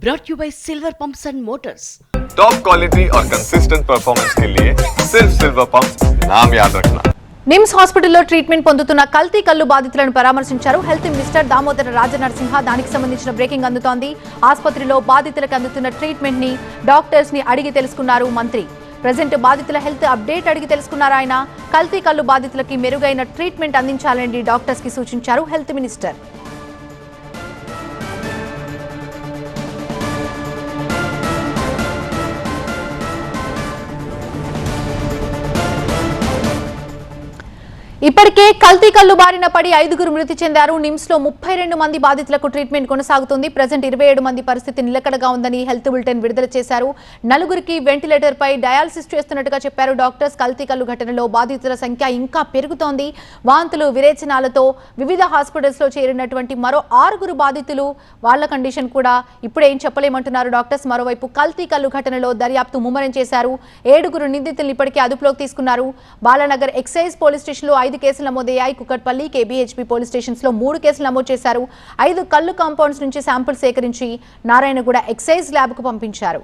brought you by Silver Pumps and Motors. Top quality और consistent performance के लिए सिर्फ सिल्वर पंप नाम याद रखना నిమ్స్ హాస్పిటల్లో ట్రీట్మెంట్ పొందుతున్న కల్తీ కల్లు బాధితులను పరామర్శించారు హెల్త్ మినిస్టర్ దామోదర రాజనరసింహ దానికి సంబంధించిన బ్రేకింగ్ అందుతోంది ఆసుపత్రిలో బాధితులకు అందుతున్న ట్రీట్మెంట్ ని డాక్టర్స్ ని అడిగి తెలుసుకున్నారు మంత్రి ప్రజెంట్ బాధితుల హెల్త్ అప్డేట్ అడిగి తెలుసుకున్నారు ఆయన కల్తీ కల్లు బాధితులకి మెరుగైన ట్రీట్మెంట్ అందించాలని డాక్టర్స్ కి సూచించారు హెల్త్ మినిస్టర్ ఇప్పటికే కల్తీ కల్లు బారిన పడి ఐదుగురు మృతి చెందారు. నిమ్స్లో ముప్పై రెండు మంది బాధితులకు ట్రీట్మెంట్ కొనసాగుతుంది. ప్రజెంట్ ఇరవై ఏడు మంది పరిస్థితి నిలకడగా ఉందని హెల్త్ బులెటిన్ విడుదల చేశారు. నలుగురికి వెంటిలేటర్ పై డయాలసిస్ చేస్తున్నట్టుగా చెప్పారు. డాక్టర్స్ కల్తీ కల్లు ఘటనలో బాధితుల సంఖ్య ఇంకా పెరుగుతోంది. వాంతులు విరేచనాలతో వివిధ హాస్పిటల్స్లో చేరినటువంటి మరో ఆరుగురు బాధితులు వాళ్ళ కండిషన్ కూడా ఇప్పుడేం చెప్పలేమంటున్నారు డాక్టర్స్. మరోవైపు కల్తీ కల్లు ఘటనలో దర్యాప్తు ముమ్మరం చేశారు. ఏడుగురు నిందితులను ఇప్పటికే అదుపులోకి తీసుకున్నారు. బాలానగర్ ఎక్సైజ్ పోలీస్ స్టేషన్లో ఐదు కేసులు నమోదయ్యాయి. కుక్కట్పల్లి కేబీహెచ్పీ పోలీస్ స్టేషన్స్లో మూడు కేసులు నమోదు చేశారు. ఐదు కళ్ళు కాంపౌండ్స్ నుంచి శాంపుల్ సేకరించి నారాయణగూడ ఎక్సైజ్ ల్యాబ్కు పంపించారు.